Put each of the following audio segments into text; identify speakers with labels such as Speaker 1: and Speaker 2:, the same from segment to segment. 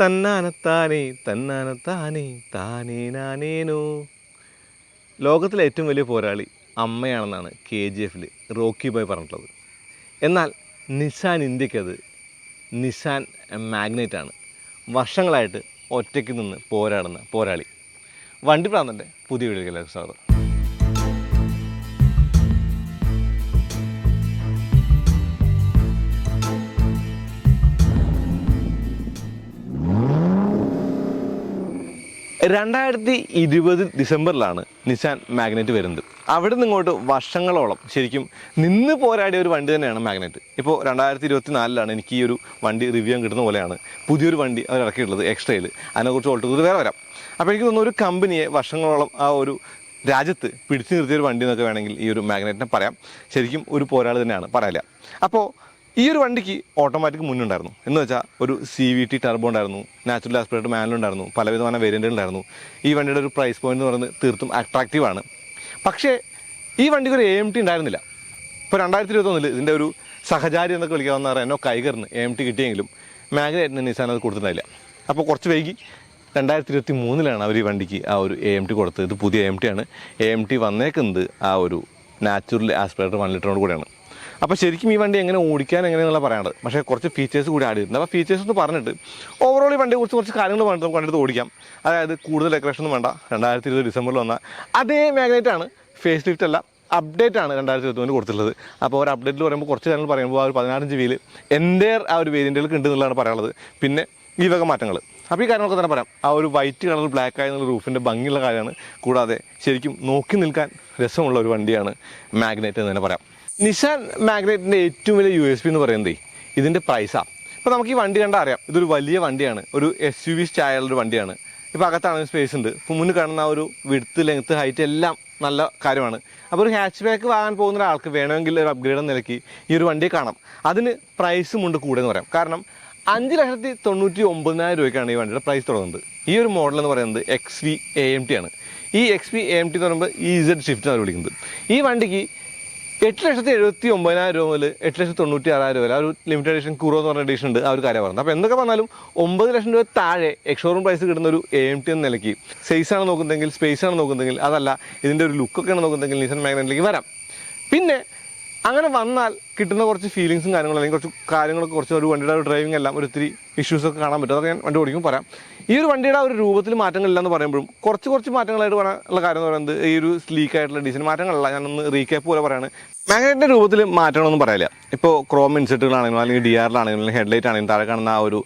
Speaker 1: തന്നാനത്താനേ തന്നാനത്താനേ താനേ നാനേനോ. ലോകത്തിലെ ഏറ്റവും വലിയ പോരാളി അമ്മയാണെന്നാണ് കെ ജി എഫിൽ റോക്കി ബോയ് പറഞ്ഞിട്ടുള്ളത്. എന്നാൽ നിസാൻ ഇന്ത്യക്കത് നിസാൻ ആണ് വർഷങ്ങളായിട്ട് ഒറ്റയ്ക്ക് നിന്ന് പോരാടുന്ന പോരാളി. വണ്ടി പ്രാന്തന്റെ പുതിയ വീടുകളിലേക്ക് സ്വാഗതം. രണ്ടായിരത്തി ഇരുപത് ഡിസംബറിലാണ് നിസാൻ മാഗ്നറ്റ് വരുന്നത്. അവിടെ നിന്നിങ്ങോട്ട് വർഷങ്ങളോളം ശരിക്കും നിന്ന് പോരാടിയ ഒരു വണ്ടി തന്നെയാണ് മാഗ്നറ്റ്. ഇപ്പോൾ രണ്ടായിരത്തി ഇരുപത്തി നാലിലാണ് എനിക്ക് ഈ ഒരു വണ്ടി റിവ്യൂ കിട്ടുന്ന പോലെയാണ് പുതിയൊരു വണ്ടി അവർ ഇറക്കിയിട്ടുള്ളത് എക്സ്ട്രയിൽ അതിനെക്കുറിച്ച് ഓൾട്ട് വേറെ വരാം. അപ്പോൾ എനിക്ക് തോന്നുന്നു ഒരു കമ്പനിയെ വർഷങ്ങളോളം ആ ഒരു രാജ്യത്ത് പിടിച്ചു നിർത്തിയ ഒരു വണ്ടി എന്നൊക്കെ വേണമെങ്കിൽ ഈ ഒരു മാഗ്നറ്റിനെ പറയാം. ശരിക്കും ഒരു പോരാളി തന്നെയാണ്. പറയാല്ല അപ്പോൾ ഈ ഒരു വണ്ടിക്ക് ഓട്ടോമാറ്റിക് മുന്നുണ്ടായിരുന്നു. എന്ന് വെച്ചാൽ ഒരു സി വി ടി ടർബോ ഉണ്ടായിരുന്നു നാച്ചുറൽ ആസ്പിറേറ്റർ മാനുണ്ടായിരുന്നു പലവിധமான വേരിയന്റുകളുണ്ടായിരുന്നു ഈ വണ്ടിയുടെ ഒരു പ്രൈസ് പോയിന്റ് എന്ന് പറയുന്നത് തീർത്തും അട്രാക്റ്റീവാണ് പക്ഷേ ഈ വണ്ടിക്ക് ഒരു എ എം ടി ഉണ്ടായിരുന്നില്ല. ഇപ്പോൾ രണ്ടായിരത്തി ഇരുപത്തൊന്നിൽ ഇതിന്റെ ഒരു സഹചാരി എന്നൊക്കെ വിളിക്കാവുന്ന എന്നോ കൈകറിന് എ എം ടി കിട്ടിയെങ്കിലും മാഗ്നേറ്റിന് നിസാൻ അത് കൊടുത്തിട്ടില്ല അപ്പോൾ കുറച്ച് വൈകി രണ്ടായിരത്തി ഇരുപത്തി മൂന്നിലാണ് അവർ ഈ വണ്ടിക്ക് ആ ഒരു എ എം ടി കൊടുത്തത്. ഇത് പുതിയ എം ടി ആണ്. എ എം ടി വന്നേക്കുന്നത് ആ ഒരു നാച്ചുറൽ ആസ്പിറേറ്റർ വൺ ലിറ്ററിനോട് കൂടെയാണ്. അപ്പോൾ ശരിക്കും ഈ വണ്ടി എങ്ങനെ ഓടിക്കാൻ എങ്ങനെയാണെന്നുള്ള പറയാനുള്ളത്. പക്ഷേ കുറച്ച് ഫീച്ചേഴ്സ് കൂടി ആഡ് ചെയ്തിട്ടുണ്ട്. അപ്പോൾ ഫീച്ചേഴ്സ് എന്ന് പറഞ്ഞിട്ട് ഓവറോൾ ഈ വണ്ടിയെ കുറിച്ച് കുറച്ച് കാര്യങ്ങൾ പറഞ്ഞിട്ട് നമുക്ക് വണ്ടിയെടുത്ത് ഓടിക്കാം. അതായത് കൂടുതൽ ഡെക്കറേഷൻ ഒന്നും വേണ്ട. രണ്ടായിരത്തി ഇരുപത് ഡിസംബറിൽ വന്ന അതേ മാഗ്നറ്റ് ആണ്. ഫേസ് ലിഫ്റ്റ് അല്ല അപ്ഡേറ്റ് ആണ് രണ്ടായിരത്തി ഇരുപത്തി കൊടുത്തിട്ടുള്ളത്. അപ്പോൾ ഒരു അപ്ഡേറ്റിൽ പറയുമ്പോൾ കുറച്ച് കാര്യങ്ങൾ പറയുമ്പോൾ ആ ഒരു പതിനാറ് ജി എന്റെ ആ ഒരു വേരിയന്റുകൾക്ക് ഉണ്ട് പറയാനുള്ളത്. പിന്നെ ഈ വക മാറ്റങ്ങൾ അപ്പോൾ ഈ കാര്യങ്ങളൊക്കെ തന്നെ പറയാം. ആ ഒരു വൈറ്റ് കളർ ബ്ലാക്ക് ആയെന്നുള്ള റൂഫിന്റെ ഭംഗിയുള്ള കാര്യമാണ്. കൂടാതെ ശരിക്കും നോക്കി നിൽക്കാൻ രസമുള്ള ഒരു വണ്ടിയാണ് മാഗ്നറ്റ് എന്ന് തന്നെ പറയാം. നിഷാൻ മാഗ്നറ്റിന്റെ ഏറ്റവും വലിയ യു എസ് പി എന്ന് പറയുന്നത് ഇതിന്റെ പ്രൈസാണ് ഇപ്പോൾ നമുക്ക് ഈ വണ്ടി കണ്ടാൽ അറിയാം. ഇതൊരു വലിയ വണ്ടിയാണ്. ഒരു എസ് യു വി സ്റ്റൈലുള്ളൊരു വണ്ടിയാണ്. ഇപ്പോൾ അകത്താണെങ്കിൽ സ്പേസ് ഉണ്ട്. മുന്നിൽ കാണുന്ന ആ ഒരു വിടുത്ത് ലെങ്ത്ത് ഹൈറ്റ് എല്ലാം നല്ല കാര്യമാണ്. അപ്പോൾ ഒരു ഹാച്ച് ബാക്ക് വാങ്ങാൻ പോകുന്ന ഒരാൾക്ക് വേണമെങ്കിൽ ഒരു അപ്ഗ്രേഡ് നിലയ്ക്ക് ഈ ഒരു വണ്ടിയെ കാണാം. അതിന് പ്രൈസും ഉണ്ട് കൂടെ എന്ന് പറയാം. കാരണം അഞ്ച് ലക്ഷത്തി തൊണ്ണൂറ്റി ഒമ്പതിനായിരം രൂപയ്ക്കാണ് ഈ വണ്ടിയുടെ പ്രൈസ് തുടങ്ങുന്നത്. ഈ ഒരു മോഡൽ എന്ന് പറയുന്നത് X V A M T ആണ്. ഈ X V A M T എന്ന് പറയുമ്പോൾ ഇ ഇസഡ് ഷിഫ്റ്റ് എന്നാണ് വിളിക്കുന്നത്. ഈ വണ്ടിക്ക് എട്ട് ലക്ഷത്തി എഴുപത്തി ഒമ്പതിനായിരം രൂപ മുതൽ എട്ട് ലക്ഷത്തി തൊണ്ണൂറ്റി ആറായിരം വരെ ആ ഒരു ലിമിറ്റഡ് എഡിഷൻ കുറോ എന്ന് പറഞ്ഞ എഡിഷൻ ഉണ്ട്. ആ ഒരു കാര്യം പറഞ്ഞത്. അപ്പോൾ എന്തൊക്കെ പറഞ്ഞാലും ഒമ്പത് ലക്ഷം രൂപ താഴെ എക്സോറൂം പ്രൈസ് കിട്ടുന്ന ഒരു എ എം ടി എന്ന നിലയ്ക്ക് സൈസ് ആണ് നോക്കുന്നതെങ്കിൽ സ്പേസ് ആണ് നോക്കുന്നതെങ്കിൽ അതല്ല ഇതിന്റെ ഒരു ലുക്കൊക്കെയാണ് നോക്കുന്നതെങ്കിൽ നിസൻ മാഗ്നറ്റിലേക്ക് വരാം. പിന്നെ അങ്ങനെ വന്നാൽ കിട്ടുന്ന കുറച്ച് ഫീലിങ്സും കാര്യങ്ങളും അല്ലെങ്കിൽ കുറച്ച് കാര്യങ്ങളൊക്കെ കുറച്ച് ഒരു വണ്ടിയുടെ ഡ്രൈവിംഗ് എല്ലാം ഒരു ഒത്തിരി ഇഷ്യൂസൊക്കെ കാണാൻ പറ്റും. അതൊക്കെ ഞാൻ വണ്ടി ഓടിക്കും പറയാം. ഈ ഒരു വണ്ടിയുടെ ഒരു രൂപത്തിൽ മാറ്റങ്ങളില്ല എന്ന് പറയുമ്പോഴും കുറച്ച് കുറച്ച് മാറ്റങ്ങളായിട്ട് പറയാനുള്ള കാര്യം എന്ന് പറയുന്നത് ഈ ഒരു സ്ലീക്ക് ആയിട്ടുള്ള ഡിസൈൻ മാറ്റങ്ങളല്ല. ഞാനൊന്ന് റീക്യാപ്പ് പോലെ പറയാണ്. മാഗ്നറ്റിന്റെ രൂപത്തിൽ മാറ്റങ്ങളൊന്നും പറയില്ല. ഇപ്പോൾ ക്രോം ഇൻസെറ്റുകളാണെങ്കിലും അല്ലെങ്കിൽ ഡി ആറിലാണെങ്കിലും ഹെഡ്ലൈറ്റ് ആണെങ്കിലും താഴെ കാണുന്ന ആ ഒരു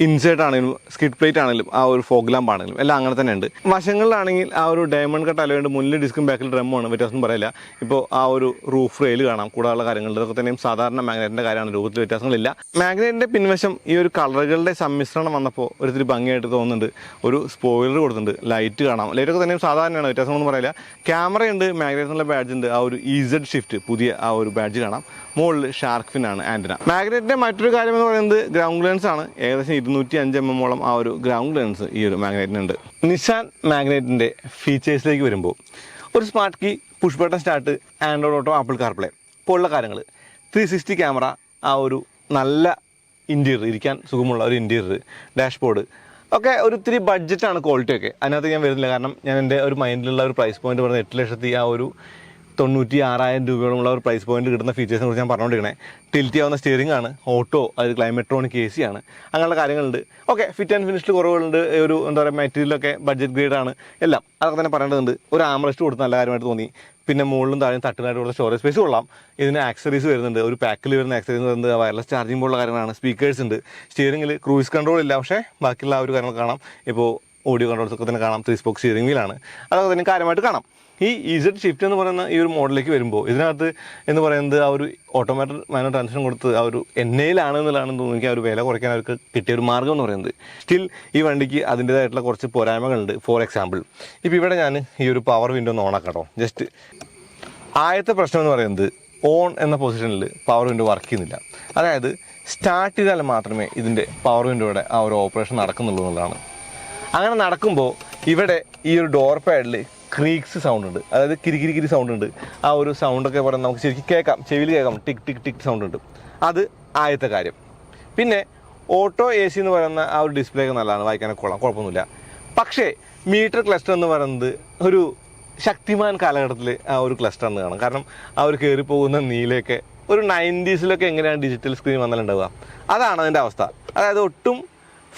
Speaker 1: ഇൻസേർട്ട് ആണെങ്കിലും സ്കിഡ് പ്ലേറ്റ് ആണെങ്കിലും ആ ഒരു ഫോഗ് ലാമ്പ് ആണെങ്കിലും എല്ലാം അങ്ങനെ തന്നെ ഉണ്ട് വശങ്ങളിലാണെങ്കിൽ ആ ഒരു ഡയമണ്ട് കട്ട് അലവേണ്ട മുന്നിൽ ഡിസ്കും ബാക്കിൽ ഡ്രമ്മാണ് വ്യത്യാസം പറയില്ല. ഇപ്പോൾ ആ ഒരു റൂഫ് റെയിൽ കാണാം കൂടാനുള്ള കാര്യങ്ങൾ ഇതൊക്കെ തന്നെയും സാധാരണ മാഗ്നറ്റിന്റെ കാര്യമാണ് രൂപത്തിൽ വ്യത്യാസങ്ങളില്ല. മാഗ്നറ്റിന്റെ പിൻവശം ഈ ഒരു കളറുകളുടെ സമ്മിശ്രണം വന്നപ്പോൾ ഒരിത്തിരി ഭംഗിയായിട്ട് തോന്നുന്നുണ്ട്. ഒരു സ്പോയിലർ കൊടുത്തിട്ടുണ്ട്. ലൈറ്റ് കാണാം. ലൈറ്റൊക്കെ തന്നെയും സാധാരണയാണ് വ്യത്യാസമൊന്നും പറയില്ല. ക്യാമറ ഉണ്ട് മാഗ്നറ്റ് ബാഡ്ജ് ഉണ്ട്. ആ ഒരു ഇസഡ് ഷിഫ്റ്റ് പുതിയ ആ ഒരു ബാഡ്ജ് കാണാം. മുകളിൽ ഷാർക്ക് ഫിൻ ആണ് ആന്റിന മാഗ്നറ്റിന്റെ മറ്റൊരു കാര്യം എന്ന് പറയുന്നത് ഗ്രൗണ്ട് ലെൻസ് ആണ്. ഏകദേശം ഇരുന്നൂറ്റി അഞ്ച് എം എം ഓളം ആ ഒരു ഗ്രൗണ്ട് ലെൻസ് ഈ ഒരു മാഗ്നറ്റിനുണ്ട് നിസാൻ മാഗ്നറ്റിന്റെ ഫീച്ചേഴ്സിലേക്ക് വരുമ്പോൾ ഒരു smart key push button start Android auto Apple CarPlay പോലുള്ള കാര്യങ്ങൾ ത്രീ സിക്സ്റ്റി ക്യാമറ ആ ഒരു നല്ല ഇന്റീരിയർ ഇരിക്കാൻ സുഖമുള്ള ഒരു ഇന്റീരിയർ ഡാഷ്ബോർഡ് ഒക്കെ ഒരു ഇത്തിരി ബഡ്ജറ്റാണ് ക്വാളിറ്റി ഒക്കെ. അതിനകത്ത് ഞാൻ വരുന്നില്ല. കാരണം ഞാൻ എന്റെ ഒരു മൈൻഡിലുള്ള ഒരു പ്രൈസ് പോയിന്റ് പറഞ്ഞ എട്ട് ലക്ഷത്തി ആ ഒരു തൊണ്ണൂറ്റി ആറായിരം രൂപയോളമുള്ള ഒരു പ്രൈസ് പോയിന്റ് കിട്ടുന്ന ഫീച്ചേഴ്സിനെ കുറിച്ച് ഞാൻ പറഞ്ഞുകൊണ്ടിരിക്കണേ ടിൽറ്റ് ചെയ്യാവുന്ന സ്റ്റിയറിംഗ് ആണ് ഓട്ടോ അത് ക്ലൈമറ്റ്രോണിക് എ സി ആണ്. അങ്ങനെയുള്ള കാര്യങ്ങളുണ്ട്. ഓക്കെ ഫിറ്റ് ആൻഡ് ഫിനിഷ്ഡ് കുറവുകളുണ്ട്. ഒരു എന്താ പറയുക മെറ്റീരിയലൊക്കെ ബഡ്ജറ്റ് ഗ്രേഡാണ് എല്ലാം അതൊക്കെ തന്നെ പറയേണ്ടതുണ്ട്. ഒരു ആംറസ്റ്റ് കൊടുത്ത് നല്ല കാര്യമായിട്ട് തോന്നി. പിന്നെ മുകളിലും താഴെ തട്ടിനായിട്ട് കൊടുത്ത സ്റ്റോറേജ് സ്പേസ് കൊള്ളാം. ഇതിന് ആക്സറീസ് വരുന്നുണ്ട്. ഒരു പാക്കിൽ വരുന്ന ആക്സറീസ് വരുന്നത് വയർലെസ് ചാർജിംഗ് പോലുള്ള കാര്യങ്ങളാണ്. സ്പീക്കേഴ്സ് ഉണ്ട്. സ്റ്റിയറിംഗിൽ ക്രൂയിസ് കൺട്രോൾ ഇല്ല. പക്ഷേ ബാക്കിയുള്ള ആ ഒരു കാര്യങ്ങൾ കാണാം. ഇപ്പോൾ ഓഡിയോ കൺട്രോൾസ് ഒക്കെ തന്നെ കാണാം. ത്രീ സ്പോക്ക് സ്റ്റിയറിംഗിലാണ് അതൊക്കെ തന്നെ കാര്യമായിട്ട് കാണാം. ഈ ഇസഡ് ഷിഫ്റ്റ് എന്ന് പറയുന്ന ഈ ഒരു മോഡലിലേക്ക് വരുമ്പോൾ ഇതിനകത്ത് എന്ന് പറയുന്നത് ആ ഒരു ഓട്ടോമാറ്റിക് മാനുവൽ ട്രാൻസ്മിഷൻ കൊടുത്ത് ആ ഒരു എണ്ണയിലാണ് എന്നുള്ളതാണ് തോന്നുന്നു എനിക്ക് ആ ഒരു വില കുറയ്ക്കാൻ അവർക്ക് കിട്ടിയ ഒരു മാർഗം എന്ന് പറയുന്നത്. സ്റ്റിൽ ഈ വണ്ടിക്ക് അതിന്റേതായിട്ടുള്ള കുറച്ച് പോരായ്മകളുണ്ട്. ഫോർ എക്സാമ്പിൾ ഇപ്പോൾ ഇവിടെ ഞാൻ ഈ ഒരു പവർ വിൻഡോ ഒന്ന് ഓണാക്കാം കേട്ടോ ജസ്റ്റ് ആദ്യത്തെ പ്രശ്നം എന്ന് പറയുന്നത് ഓൺ എന്ന പൊസിഷനിൽ പവർ വിൻഡോ വർക്ക് ചെയ്യുന്നില്ല. അതായത് സ്റ്റാർട്ട് ചെയ്താൽ മാത്രമേ ഇതിന്റെ പവർ വിൻഡോയുടെ ആ ഒരു ഓപ്പറേഷൻ നടക്കുന്നുള്ളൂ എന്നുള്ളതാണ്. അങ്ങനെ നടക്കുമ്പോൾ ഇവിടെ ഈ ഒരു ഡോർ പാഡിൽ ക്രീക്സ് സൗണ്ട് ഉണ്ട്. അതായത് കിരികിരി കിരി സൗണ്ട് ഉണ്ട്. ആ ഒരു സൗണ്ടൊക്കെ പറയുന്നത് നമുക്ക് ശരിക്കും കേൾക്കാം. ചെവിയിൽ കേൾക്കാം. ടിക് ടിക് ടിക് സൗണ്ട് ഉണ്ട്. അത് ആദ്യത്തെ കാര്യം. പിന്നെ ഓട്ടോ എ സി എന്ന് പറയുന്ന ആ ഒരു ഡിസ്പ്ലേ ഒക്കെ നല്ലതാണ്. വായിക്കാനൊക്കെ കൊള്ളാം. കുഴപ്പമൊന്നുമില്ല. പക്ഷേ മീറ്റർ ക്ലസ്റ്റർ എന്ന് പറയുന്നത് ഒരു ശക്തിമാൻ കാലഘട്ടത്തിൽ ആ ഒരു ക്ലസ്റ്റർ എന്ന് കാണാം കാരണം ആ ഒരു കയറി പോകുന്ന നീലയൊക്കെ ഒരു നയന്റീസിലൊക്കെ എങ്ങനെയാണ് ഡിജിറ്റൽ സ്ക്രീൻ വന്നാലുണ്ടാവുക? അതാണ് അതിന്റെ അവസ്ഥ. അതായത് ഒട്ടും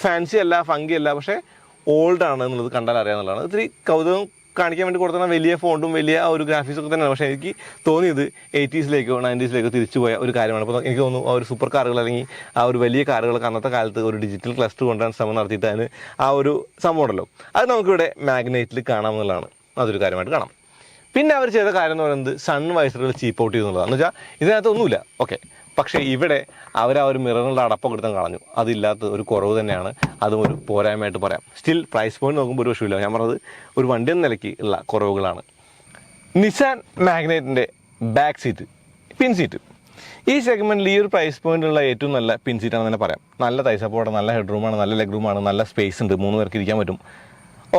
Speaker 1: ഫാൻസി അല്ല ഫങ്കി അല്ല പക്ഷേ ഓൾഡ് ആണ് എന്നുള്ളത് കണ്ടാൽ അറിയാമെന്നുള്ളതാണ് ഇത്തിരി കൗതുകം കാണിക്കാൻ വേണ്ടി കൊടുക്കുന്ന വലിയ ഫോണ്ടും വലിയ ഒരു ഗ്രാഫിക്സ് ഒക്കെ തന്നെയാണ്. പക്ഷേ എനിക്ക് തോന്നിയത് എയ്റ്റീസിലേക്കോ നയന്റീസിലേക്കോ തിരിച്ചു പോയ ഒരു കാര്യമാണ്. അപ്പോൾ എനിക്ക് തോന്നുന്നു ആ ഒരു സൂപ്പർ കാറുകൾ അല്ലെങ്കിൽ ആ ഒരു വലിയ കാറുകളൊക്കെ അന്നത്തെ കാലത്ത് ഒരു ഡിജിറ്റൽ ക്ലസ്റ്റർ കൊണ്ടുവരാൻ ശ്രമം നടത്തിയിട്ടാണ് ആ ഒരു സംഭവം അത് നമുക്കിവിടെ മാഗ്നൈറ്റിൽ കാണാമെന്നുള്ളതാണ് അതൊരു കാര്യമായിട്ട് കാണാം. പിന്നെ അവർ ചെയ്ത കാര്യം എന്ന് പറയുന്നത് സൺ വൈസറുകൾ ചീപ്പ് ഔട്ട് ചെയ്യുന്നുള്ളതാണ്. എന്ന് വെച്ചാൽ ഇതിനകത്ത് ഒന്നുമില്ല. ഓക്കെ പക്ഷേ ഇവിടെ അവർ ആ ഒരു മിററിന്റെ അടപ്പം എടുത്തും കളഞ്ഞു. അതില്ലാത്ത ഒരു കുറവ് തന്നെയാണ്. അതും ഒരു പോരായ്മയായിട്ട് പറയാം. സ്റ്റിൽ പ്രൈസ് പോയിന്റ് നോക്കുമ്പോൾ ഒരു വിഷയമില്ല ഞാൻ പറഞ്ഞത് ഒരു വണ്ടി എന്ന നിലയ്ക്ക് ഉള്ള കുറവുകളാണ്. നിസാൻ മാഗ്നൈറ്റിന്റെ ബാക്ക് സീറ്റ് പിൻ സീറ്റ് ഈ സെഗ്മെന്റിൽ ഈ ഒരു പ്രൈസ് പോയിന്റുള്ള ഏറ്റവും നല്ല പിൻ സീറ്റാണെന്ന് തന്നെ പറയാം. നല്ല തൈസപ്പോടെ നല്ല ഹെഡ് റൂമാണ് നല്ല ലെഗ് റൂമാണ് നല്ല സ്പേസ് ഉണ്ട്. മൂന്ന് പേർക്ക് ഇരിക്കാൻ പറ്റും.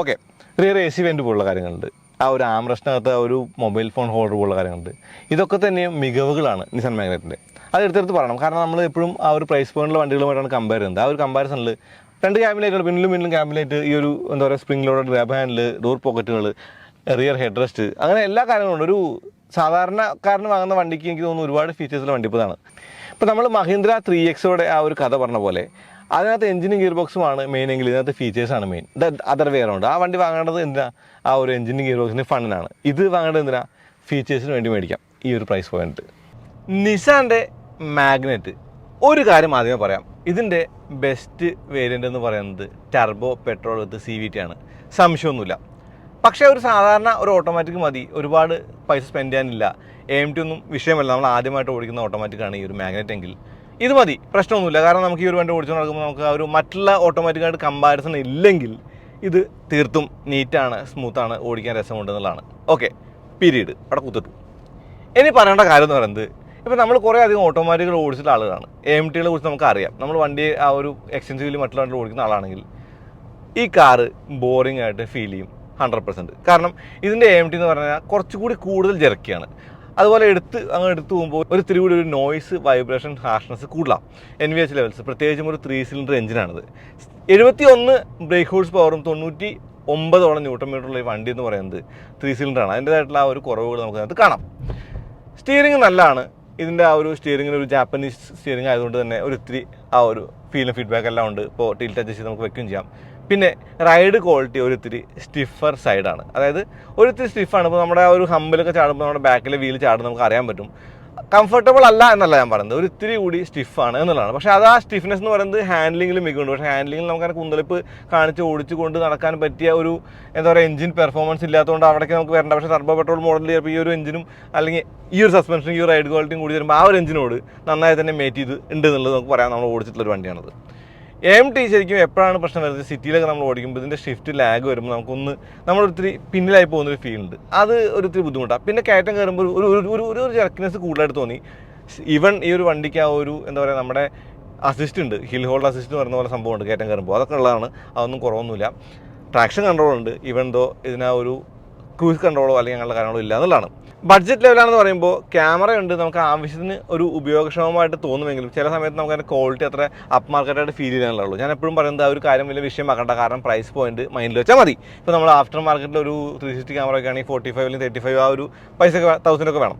Speaker 1: Okay rear A C vent പോലുള്ള കാര്യങ്ങളുണ്ട്. ആ ഒരു ആംറസ്റ്റിനകത്ത് ഒരു മൊബൈൽ ഫോൺ ഹോൾഡർ പോലുള്ള കാര്യങ്ങളുണ്ട്. ഇതൊക്കെ തന്നെയും മികവുകളാണ് നിസാൻ മാഗ്നറ്റിന്റെ അത് എടുത്തെടുത്ത് പറയണം. കാരണം നമ്മൾ എപ്പോഴും ആ ഒരു പ്രൈസ് പോയിന്റിലെ വണ്ടികളുമായിട്ടാണ് കമ്പയർ ചെയ്യുന്നത്. ആ ഒരു കമ്പാരിസണിൽ രണ്ട് ക്യാബിലേറ്റുകൾ പിന്നിലും പിന്നിലും ക്യാബിലേറ്റ് ഈ ഒരു എന്താ പറയുക spring load grab handle door പോക്കറ്റുകൾ rear head rest അങ്ങനെ എല്ലാ കാര്യങ്ങളും ഉണ്ട്. ഒരു സാധാരണക്കാരന് വാങ്ങുന്ന വണ്ടിക്ക് എനിക്ക് തോന്നുന്നു ഒരുപാട് ഫീച്ചേഴ്സുള്ള വണ്ടി ഇപ്പോൾ ഇപ്പോൾ നമ്മൾ മഹീന്ദ്ര ത്രീ എക്സോടെ ആ ഒരു കഥ പറഞ്ഞ പോലെ അതിനകത്ത് എഞ്ചിനും ഗിയർ ബോക്സുമാണ് മെയിൻ എങ്കിൽ ഇതിനകത്ത് ഫീച്ചേഴ്സാണ് മെയിൻ ദ അതർ വേറെ ഉണ്ട് ആ വണ്ടി വാങ്ങേണ്ടത് എന്തിനാ? ആ ഒരു എഞ്ചിനും ഗിയർ ബോക്സിന്റെ ഫണ്ണിനാണ് ഇത് വാങ്ങേണ്ടത് എന്തിനാ? ഫീച്ചേഴ്സിന് വേണ്ടി മേടിക്കാം. ഈ ഒരു പ്രൈസ് പോയിന്റ് നിസാന്റെ മാഗ്നറ്റ് ഒരു കാര്യം ആദ്യമേ പറയാം. ഇതിന്റെ ബെസ്റ്റ് വേരിയന്റ് എന്ന് പറയുന്നത് turbo petrol with C V T ആണ്. സംശയമൊന്നുമില്ല. പക്ഷേ ഒരു സാധാരണ ഒരു ഓട്ടോമാറ്റിക് മതി. ഒരുപാട് പൈസ സ്പെൻഡ് ചെയ്യാനില്ല. എം ടി ഒന്നും വിഷയമല്ല. നമ്മൾ ആദ്യമായിട്ട് ഓടിക്കുന്ന ഓട്ടോമാറ്റിക്കാണ് ഈ ഒരു മാഗ്നറ്റ് എങ്കിൽ. ഇത് മതി. പ്രശ്നമൊന്നുമില്ല. കാരണം നമുക്ക് ഈ ഒരു വണ്ടി ഓടിച്ചു നടക്കുമ്പോൾ നമുക്ക് ആ ഒരു മറ്റുള്ള ഓട്ടോമാറ്റിക്കായിട്ട് കമ്പാരിസൺ ഇല്ലെങ്കിൽ ഇത് തീർത്തും നീറ്റാണ് സ്മൂത്താണ് ഓടിക്കാൻ രസമുണ്ടെന്നുള്ളതാണ് ഓക്കെ പീരീഡ് അവിടെ കുത്തിട്ടു ഇനി പറയേണ്ട കാര്യം എന്ന് പറയുന്നത് ഇപ്പോൾ നമ്മൾ കുറേ അധികം ഓട്ടോമാറ്റിക്കൽ ഓടിച്ചിട്ടുള്ള ആളുകളാണ്. എം ടികളെ കുറിച്ച് നമുക്കറിയാം. നമ്മൾ വണ്ടി ആ ഒരു എക്സ്റ്റൻസീവ്ലി മറ്റുള്ള വണ്ടി ഓടിക്കുന്ന ആളാണെങ്കിൽ ഈ കാറ് ബോറിംഗ് ആയിട്ട് ഫീൽ ചെയ്യും ഹൺഡ്രഡ് പെർസെന്റ് കാരണം ഇതിന്റെ എം ടി എന്ന് പറഞ്ഞാൽ കുറച്ചുകൂടി കൂടുതൽ ജെറക്കിയാണ് അതുപോലെ എടുത്ത് അങ്ങ് എടുത്ത് പോകുമ്പോൾ ഒരു ഇത്തിരി കൂടി ഒരു നോയ്സ് വൈബ്രേഷൻ ഹാർഷ്നെസ് കൂടുതലാണ് എൻ വി എച്ച് ലെവൽസ് പ്രത്യേകിച്ചും ഒരു ത്രീ സിലിണ്ടർ എഞ്ചിനാണിത് എഴുപത്തി ഒന്ന് ബ്രേക്ക് ഹോഴ്സ് പവറും തൊണ്ണൂറ്റി ഒമ്പതോളം ന്യൂട്ടൺ മീറ്ററുള്ള ഈ വണ്ടി എന്ന് പറയുന്നത് ത്രീ സിലിണ്ടറാണ് അതിന്റേതായിട്ടുള്ള ആ ഒരു കുറവുകൾ നമുക്ക് അതിനകത്ത് കാണാം. സ്റ്റിയറിംഗ് നല്ലതാണ്. ഇതിന്റെ ആ ഒരു സ്റ്റിയറിംഗിന് ഒരു ജാപ്പനീസ് സ്റ്റിയറിംഗ് ആയതുകൊണ്ട് തന്നെ ഒരു ഇത്തിരി ആ ഒരു ഫീലും ഫീഡ്ബാക്ക് എല്ലാം ഉണ്ട്. ഇപ്പോൾ ടീൽ ടച്ച് ചെയ്ത് നമുക്ക് വെക്കുകയും ചെയ്യാം. പിന്നെ റൈഡ് ക്വാളിറ്റി ഒരു ഇത്തിരി സ്റ്റിഫർ സൈഡാണ് അതായത് ഒരു ഇത്തിരി സ്റ്റിഫാണ് ഇപ്പോൾ നമ്മുടെ ആ ഒരു ഹമ്പിലൊക്കെ ചാടുമ്പോൾ നമ്മുടെ ബാക്കിലെ വീൽ ചാടും നമുക്ക് അറിയാൻ പറ്റും. കംഫർട്ടബിൾ അല്ല എന്നല്ല ഞാൻ പറയുന്നത്. ഒരു ഇത്തിരി കൂടി സ്റ്റിഫാണ് എന്നുള്ളതാണ്. പക്ഷേ അത് ആ സ്റ്റിഫ്നെസ് എന്ന് പറയുന്നത് ഹാൻഡ്ലിങ്ങിൽ മികവുണ്ട്. പക്ഷേ ഹാൻഡ്ലിങ്ങിൽ നമുക്ക് അങ്ങനെ കുന്തളിപ്പ് കാണിച്ച് ഓടിച്ചു കൊണ്ട് നടക്കാൻ പറ്റിയ ഒരു എന്താ പറയുക എഞ്ചിൻ പെർഫോമൻസ് ഇല്ലാത്തതുകൊണ്ട് അവിടേക്ക് നമുക്ക് വരേണ്ട. പക്ഷേ ടർബോ പെട്രോൾ മോഡൽ ചിലപ്പോൾ ഈ ഒരു എഞ്ചിനും അല്ലെങ്കിൽ ഈ ഒരു സസ്പെൻഷനും ഈ റൈഡ് ക്വാളിറ്റിയും കൂടി വരുമ്പോൾ ആ ഒരു എഞ്ചിനോട് നന്നായി തന്നെ മേറ്റ് ചെയ്ത് ഉണ്ട് എന്നുള്ളത് നമുക്ക് പറയാം. നമ്മൾ ഓടിച്ചിട്ടുള്ള ഒരു വണ്ടിയാണത്. എം ടി ശരിക്കും എപ്പോഴാണ് പ്രശ്നം വരുന്നത്? സിറ്റിയിലൊക്കെ നമ്മൾ ഓടിക്കുമ്പോൾ ഇതിന്റെ ഷിഫ്റ്റ് ലാഗ് വരുമ്പോൾ നമുക്കൊന്ന് നമ്മളൊരിത്തിരി പിന്നിലായി പോകുന്നൊരു ഫീൽ ഉണ്ട്. അത് ഒരു ഇത്തിരി ബുദ്ധിമുട്ടാണ് പിന്നെ കയറ്റം കയറുമ്പോൾ ഒരു ഒരു ഒരു ജർക്കിനെസ് കൂടുതലായിട്ട് തോന്നി. ഈവൻ ഈ ഒരു വണ്ടിക്ക് ആ ഒരു എന്താ പറയുക നമ്മുടെ അസിസ്റ്റ് ഉണ്ട്. ഹിൽ ഹോൾഡ് അസിസ്റ്റ് എന്ന് പറയുന്ന പോലെ സംഭവമുണ്ട് കയറ്റം കയറുമ്പോൾ അതൊക്കെ ഉള്ളതാണ്. അതൊന്നും കുറവൊന്നുമില്ല. ട്രാക്ഷൻ കൺട്രോൾ ഉണ്ട്. ഈവൻ ദോ ഇതിനാ ഒരു ക്രൂസ് കൺട്രോളോ അല്ലെങ്കിൽ അങ്ങനെയുള്ള കാര്യങ്ങളോ ഇല്ല എന്നുള്ളതാണ്. ബഡ്ജറ്റ് ലെവലാണെന്ന് പറയുമ്പോൾ ക്യാമറ ഉണ്ട് നമുക്ക് ആവശ്യത്തിന് ഒരു ഉപയോഗക്ഷമമായിട്ട് തോന്നുമെങ്കിലും ചില സമയത്ത് നമുക്ക് അതിന്റെ ക്വാളിറ്റി അത്ര അപ്പ് മാർക്കറ്റായിട്ട് ഫീൽ ചെയ്യാനുള്ളൂ ഞാൻ എപ്പോഴും പറയുന്നത് ആ ഒരു കാര്യം വലിയ വിഷയമാക്കണ്ട കാരണം പ്രൈസ് പോയിന്റ് മൈൻഡിൽ വെച്ചാൽ മതി. ഇപ്പോൾ നമ്മൾ ആഫ്റ്റർ മാർക്കറ്റിൽ ഒരു ത്രീ സിക്സ്റ്റി ക്യാമറ ഒക്കെ ആണെങ്കിൽ ഫോർട്ടി ഫൈവ് അല്ലെങ്കിൽ തേർട്ടി ഫൈവ് ആ ഒരു പൈസ ഒക്കെ തൗസൻഡ് ഒക്കെ വേണം.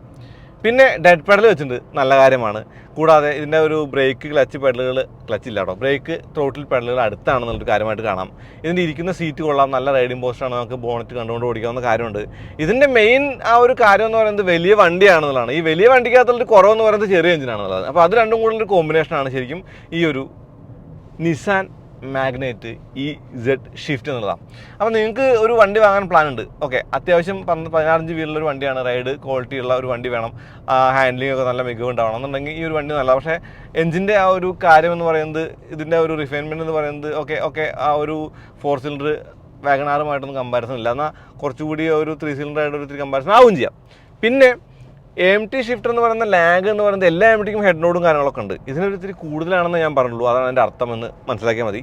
Speaker 1: പിന്നെ ഡെഡ് പെഡൽ വെച്ചിട്ടുണ്ട്. നല്ല കാര്യമാണ്. കൂടാതെ ഇതിന്റെ ഒരു ബ്രേക്ക് ക്ലച്ച് പെഡലുകൾ ക്ലച്ച് ഇല്ല കേട്ടോ. ബ്രേക്ക് ത്രോട്ടിൽ പെഡലുകൾ അടുത്താണെന്നുള്ളൊരു കാര്യമായിട്ട് കാണാം. ഇതിന്റെ ഇരിക്കുന്ന സീറ്റ് കൊള്ളാം. നല്ല റൈഡിംഗ് പോസ്റ്റാണ് നമുക്ക് ബോണറ്റ് കണ്ടുകൊണ്ട് ഓടിക്കാവുന്ന കാര്യമുണ്ട്. ഇതിന്റെ മെയിൻ ആ ഒരു കാര്യം എന്ന് പറയുന്നത് വലിയ വണ്ടിയാണെന്നുള്ളതാണ്. ഈ വലിയ വണ്ടിക്കകത്തുള്ളൊരു കുറവെന്ന് പറയുന്നത് ചെറിയ എഞ്ചിനാണെന്നുള്ളത് അപ്പോൾ അത് രണ്ടും കൂടെ ഒരു കോമ്പിനേഷനാണ് ശരിക്കും ഈ ഒരു നിസാൻ മാഗ്നേറ്റ് ഈ സെഡ് ഷിഫ്റ്റ് എന്നുള്ളതാണ് അപ്പോൾ നിങ്ങൾക്ക് ഒരു വണ്ടി വാങ്ങാൻ പ്ലാൻ ഉണ്ട്. ഓക്കെ അത്യാവശ്യം പന്ത് പതിനാറഞ്ച് വീലുള്ളൊരു വണ്ടിയാണ്. റൈഡ് ക്വാളിറ്റി ഉള്ള ഒരു വണ്ടി വേണം. ഹാൻഡ്ലിംഗ് ഒക്കെ നല്ല മികവ് ഉണ്ടാവണം എന്നുണ്ടെങ്കിൽ ഈ ഒരു വണ്ടി നല്ല പക്ഷേ എഞ്ചിന്റെ ആ ഒരു കാര്യം എന്ന് പറയുന്നത് ഇതിന്റെ ഒരു റിഫൈൻമെന്റ് എന്ന് പറയുന്നത് ഓക്കെ ഓക്കെ ആ ഒരു ഫോർ സിലിണ്ടർ വാഗണാറുമായിട്ടൊന്നും കമ്പാരിസൺ ഇല്ല. എന്നാൽ കുറച്ചുകൂടി ഒരു ത്രീ സിലിണ്ടർ ആയിട്ട് ഒരു കമ്പാരിസൺ ആവും ചെയ്യാം. പിന്നെ എം ടി ഷിഫ്റ്റ് എന്ന് പറയുന്ന ലാഗ് എന്ന് പറയുന്നത് എല്ലാ എം ടിക്കും ഹെഡ് നോഡും കാര്യങ്ങളൊക്കെ ഉണ്ട്. ഇതിനൊരു ഇത്തിരി കൂടുതലാണെന്ന് ഞാൻ പറഞ്ഞുള്ളൂ. അതാണ് എന്റെ അർത്ഥമെന്ന് മനസ്സിലാക്കിയാൽ മതി.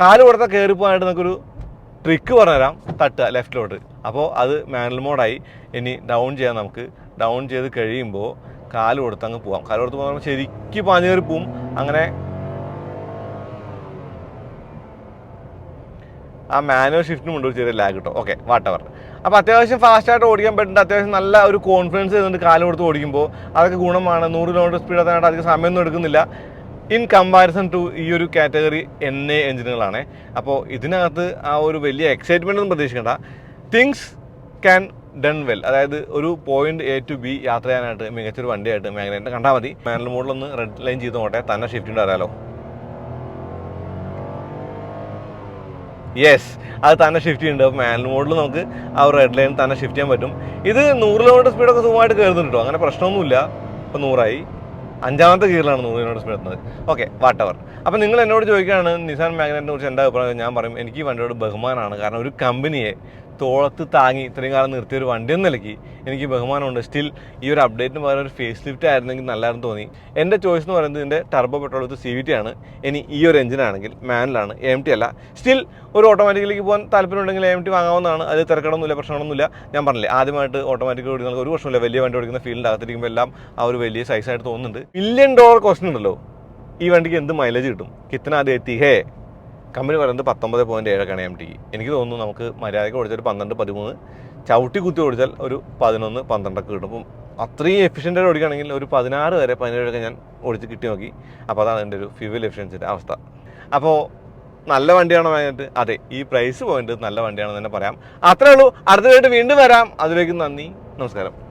Speaker 1: കാൽ കൊടുത്ത കയറി പോകാനായിട്ട് നമുക്കൊരു ട്രിക്ക് പറഞ്ഞുതരാം. തട്ടുക ലെഫ്റ്റിലോട്ട് അപ്പോൾ അത് മാനുവൽ മോഡായി ഇനി ഡൗൺ ചെയ്യാം നമുക്ക്. ഡൗൺ ചെയ്ത് കഴിയുമ്പോൾ കാൽ കൊടുത്ത് അങ്ങ് പോകാം കാൽ കൊടുത്ത് പോകുമ്പോൾ ശരിക്കും പാഞ്ഞു കയറി പോവും. അങ്ങനെ ആ മാനുവൽ ഷിഫ്റ്റിനും ഉണ്ട് ഒരു ചെറിയ ലാഗ് കിട്ടും ഓക്കെ വാട്ടവർ അപ്പോൾ അത്യാവശ്യം ഫാസ്റ്റായിട്ട് ഓടിക്കാൻ പറ്റുന്നുണ്ട് അത്യാവശ്യം നല്ല ഒരു കോൺഫിഡൻസ് ചെയ്യുന്നുണ്ട് കാലം കൊടുത്ത് ഓടിക്കുമ്പോൾ അതൊക്കെ ഗുണമാണ്. നൂറ് കിലോമീറ്റർ സ്പീഡ് എത്താനായിട്ട് അധികം സമയമൊന്നും എടുക്കുന്നില്ല. ഇൻ കമ്പാരിസൺ ടു ഈ ഒരു കാറ്റഗറി എൻ എ എഞ്ചിനുകളാണ് അപ്പോൾ ഇതിനകത്ത് ആ ഒരു വലിയ എക്സൈറ്റ്മെന്റ് ഒന്നും പ്രതീക്ഷിക്കേണ്ട. തിങ്സ് ക്യാൻ ഡൺ വെൽ അതായത് ഒരു പോയിന്റ് എ ടു ബി യാത്ര ചെയ്യാനായിട്ട് മികച്ചൊരു വണ്ടിയായിട്ട് മാഗ്നറ്റിനെ കണ്ടാൽ മതി. മാനുവൽ മോഡിലൊന്ന് റെഡ് ലൈൻ ചെയ്ത് നോട്ടെ തന്നെ ഷിഫ്റ്റിന്റെ അറിയാലോ യെസ് അത് തന്നെ ഷിഫ്റ്റ് ചെയ്യുന്നുണ്ട്. അപ്പോൾ മാനുവൽ മോഡിൽ നമുക്ക് ആ ഒരു റെഡ് ലൈൻ തന്നെ ഷിഫ്റ്റ് ചെയ്യാൻ പറ്റും. ഇത് നൂറ് കിലോമീറ്റർ സ്പീഡൊക്കെ സുഖമായിട്ട് കയറുന്നുണ്ട് കേട്ടോ. അങ്ങനെ പ്രശ്നമൊന്നുമില്ല. ഇപ്പോൾ നൂറായി. അഞ്ചാമത്തെ ഗിയറിലാണ് നൂറ് കിലോമീറ്റർ സ്പീഡ് എത്തുന്നത്. ഓക്കെ വാട്ടവർ അപ്പോൾ നിങ്ങൾ എന്നോട് ചോദിക്കുകയാണ് നിസാൻ മാഗ്നറ്റിനെ കുറിച്ച് എന്താ അഭിപ്രായം? ഞാൻ പറയും എനിക്ക് ഈ വണ്ടിയോട് ബഹുമാനമാണ് കാരണം ഒരു കമ്പനിയെ തോളത്ത് താങ്ങി ഇത്രയും കാലം നിർത്തിയ ഒരു വണ്ടി എന്ന നിലയ്ക്ക് എനിക്ക് ബഹുമാനമുണ്ട്. സ്റ്റിൽ ഈ ഒരു അപ്ഡേറ്റിന് പകരം ഒരു ഫേസ് ലിഫ്റ്റ് ആയിരുന്നെങ്കിൽ നല്ലതായിരുന്നു തോന്നി. എന്റെ ചോയ്സ് എന്ന് പറയുന്നത് ഇതിന്റെ turbo petrol with C V T ആണ്. ഇനി ഈ ഒരു എഞ്ചിനാണെങ്കിൽ മാനുവലാണ് എം ടി അല്ല. സ്റ്റിൽ ഒരു ഓട്ടോമാറ്റിക്കിലേക്ക് പോകാൻ താല്പര്യമുണ്ടെങ്കിൽ എം ടി വാങ്ങാവുന്നതാണ്. അത് തിരക്കടൊന്നുമില്ല പ്രശ്നമൊന്നുമില്ല ഞാൻ പറഞ്ഞില്ലേ ആദ്യമായിട്ട് ഓട്ടോമാറ്റിക് ഓടിക്കുന്ന ഒരു വർഷമില്ല വലിയ വണ്ടി ഓടിക്കുന്ന ഫീൽഡ് അകത്തിരിക്കുമ്പോൾ എല്ലാം ആ ഒരു വലിയ സൈസായിട്ട് തോന്നുന്നുണ്ട്. മില്യൺ ഡോളർ ക്വസ്റ്റൻ ഉണ്ടല്ലോ. ഈ വണ്ടിക്ക് എന്ത് മൈലേജ് കിട്ടും? കിത്തന അത് എത്തി. ഹേ കമ്പനി പറയുന്നത് പത്തൊമ്പത് പോയിന്റ് ഏഴൊക്കെയാണ് എം ടിക്ക് എനിക്ക് തോന്നുന്നു നമുക്ക് മര്യാദയ്ക്ക് ഓടിച്ചാൽ പന്ത്രണ്ട് പതിമൂന്ന്. ചവിട്ടി കുത്തി ഓടിച്ചാൽ ഒരു പതിനൊന്ന് പന്ത്രണ്ടൊക്കെ കിട്ടും. അപ്പം അത്രയും എഫിഷ്യന്റായിട്ട് ഓടിക്കുകയാണെങ്കിൽ ഒരു പതിനാറ് വരെ പതിനേഴൊക്കെ ഞാൻ ഓടിച്ച് കിട്ടി നോക്കി. അപ്പോൾ അതാണ് എന്റെ ഒരു ഫ്യൂവൽ എഫിഷ്യൻസിന്റെ അവസ്ഥ. അപ്പോൾ നല്ല വണ്ടിയാണോ വാങ്ങിയിട്ട്? അതെ ഈ പ്രൈസ് പോയിന്റ് നല്ല വണ്ടിയാണെന്ന് തന്നെ പറയാം. അത്രേ ഉള്ളൂ. അടുത്തതായിട്ട് വീണ്ടും വരാം. അതിലേക്ക് നന്ദി. നമസ്കാരം.